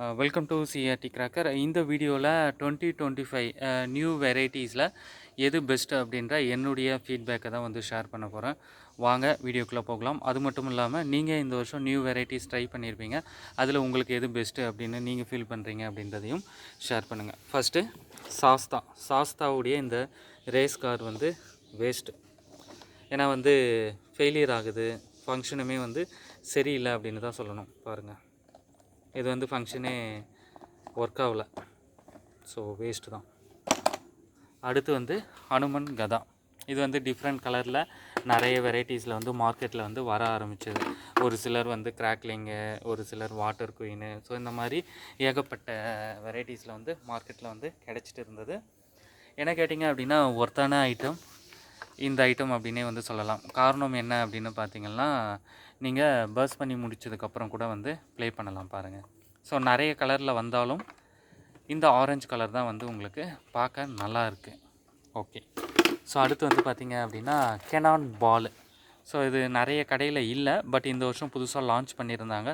Welcome to CRT cracker இந்த வீடியோவில் twenty twenty five new வெரைட்டிஸில் எது பெஸ்ட்டு அப்படின்ற என்னுடைய ஃபீட்பேக்கை தான் வந்து ஷேர் பண்ண போகிறேன் வாங்க வீடியோக்குள்ளே போகலாம். அது மட்டும் இல்லாமல் நீங்கள் இந்த வருஷம் நியூ வெரைட்டிஸ் ட்ரை பண்ணியிருப்பீங்க அதில் உங்களுக்கு எது பெஸ்ட்டு அப்படின்னு நீங்கள் ஃபீல் பண்ணுறீங்க அப்படின்றதையும் ஷேர் பண்ணுங்கள் ஃபஸ்ட்டு சாஸ்தா. சாஸ்தாவுடைய இந்த ரேஸ் கார் வந்து வேஸ்ட்டு ஏன்னா வந்து ஃபெயிலியர் ஆகுது. ஃபங்க்ஷனுமே வந்து சரியில்லை அப்படின்னு தான் சொல்லணும். பாருங்கள் இது வந்து ஃபங்க்ஷனே ஒர்க் ஆகல. ஸோ வேஸ்ட்டு தான். அடுத்து வந்து ஹனுமன் கதா இது வந்து டிஃப்ரெண்ட் கலரில் நிறைய வெரைட்டிஸில் வந்து மார்க்கெட்டில் வந்து வர ஆரம்பிச்சது. ஒரு சிலர் வந்து கிராக்லிங்கு ஒரு சிலர் வாட்டர் குயின் ஸோ இந்த மாதிரி ஏகப்பட்ட வெரைட்டிஸில் வந்து மார்க்கெட்டில் வந்து கிடச்சிட்டு இருந்தது. என்ன கேட்டிங்க அப்படின்னா ஒர்த்தான ஐட்டம் இந்த ஐட்டம் அப்படின்னே வந்து சொல்லலாம். காரணம் என்ன அப்படின்னு பார்த்தீங்கன்னா நீங்கள் பர்ஸ் பண்ணி முடிச்சதுக்கப்புறம் கூட வந்து ப்ளே பண்ணலாம் பாருங்கள் ஸோ நிறைய கலரில் வந்தாலும் இந்த ஆரஞ்சு கலர் தான் வந்து உங்களுக்கு பார்க்க நல்லா இருக்குது ஓகே ஸோ அடுத்து வந்து பார்த்திங்க அப்படின்னா கெனான் பால் ஸோ இது நிறைய கடையில் இல்லை பட் இந்த வருஷம் புதுசாக லான்ச் பண்ணியிருந்தாங்க.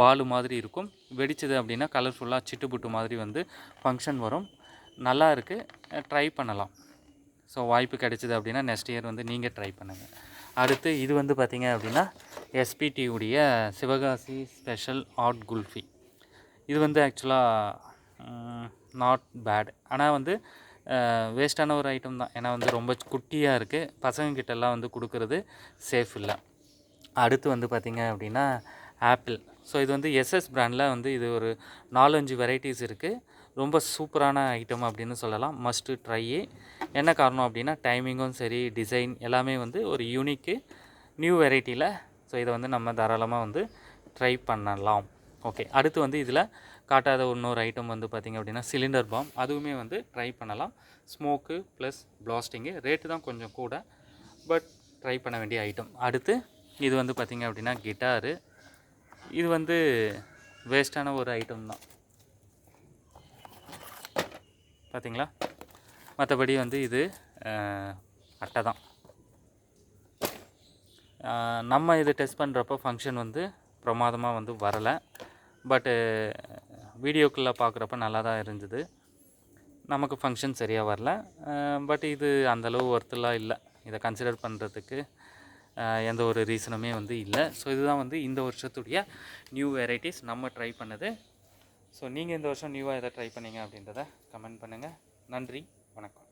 பாலு மாதிரி இருக்கும். வெடிச்சது அப்படின்னா கலர்ஃபுல்லாக சிட்டுப்புட்டு மாதிரி வந்து ஃபங்க்ஷன் வரும். நல்லா இருக்குது ட்ரை பண்ணலாம். ஸோ வாய்ப்பு கிடைச்சிது அப்படின்னா நெக்ஸ்ட் இயர் வந்து நீங்கள் ட்ரை பண்ணுங்கள் அடுத்து இது வந்து பார்த்திங்க அப்படின்னா எஸ்பிடியுடைய உடைய சிவகாசி ஸ்பெஷல் ஆட் குல்ஃபி. இது வந்து ஆக்சுவலாக நாட் பேட் ஆனால் வந்து வேஸ்ட்டான ஒரு ஐட்டம் தான். ஏன்னா வந்து ரொம்ப குட்டியாக இருக்குது பசங்கக்கிட்டலாம் வந்து கொடுக்குறது சேஃப் இல்லை. அடுத்து வந்து பார்த்திங்க அப்படின்னா ஆப்பிள் ஸோ இது வந்து எஸ்எஸ் பிராண்டில் வந்து இது ஒரு நாலஞ்சு வெரைட்டிஸ் இருக்குது ரொம்ப சூப்பரான ஐட்டம் அப்படின்னு சொல்லலாம். மஸ்ட்டு ட்ரையே என்ன காரணம் அப்படின்னா டைமிங்கும் சரி டிசைன் எல்லாமே வந்து ஒரு யூனிக்கு நியூ வெரைட்டியில் ஸோ இதை வந்து நம்ம தாராளமாக வந்து ட்ரை பண்ணலாம். ஓகே அடுத்து வந்து இதில் காட்டாத இன்னொரு ஐட்டம் வந்து பார்த்திங்க அப்படின்னா சிலிண்டர் பாம் அதுவுமே வந்து ட்ரை பண்ணலாம். ஸ்மோக்கு ப்ளஸ் பிளாஸ்டிங்கு ரேட்டு தான் கொஞ்சம் கூட பட் ட்ரை பண்ண வேண்டிய ஐட்டம் அடுத்து இது வந்து பார்த்திங்க அப்படின்னா கிட்டாரு இது வந்து வேஸ்ட்டான ஒரு ஐட்டம் தான். பார்த்திங்களா மற்றபடி வந்து இது அட்டை தான். நம்ம இது டெஸ்ட் பண்ணுறப்போ ஃபங்க்ஷன் வந்து பிரமாதமாக வந்து வரலை. பட்டு வீடியோக்குள்ளே பார்க்குறப்ப நல்லா தான் இருந்தது. நமக்கு ஃபங்க்ஷன் சரியாக வரல. பட் இது அந்தளவு ஒர்த்தெல்லாம் இல்லை. இதை கன்சிடர் பண்ணுறதுக்கு எந்த ஒரு ரீசனுமே வந்து இல்லை. ஸோ இதுதான் வந்து இந்த வருஷத்துடைய நியூ வெரைட்டிஸ் நம்ம ட்ரை பண்ணது. ஸோ நீங்கள் இந்த வருஷம் நியூவாக எதை ட்ரை பண்ணீங்க அப்படின்றத கமெண்ட் பண்ணுங்கள் நன்றி. வணக்கம்.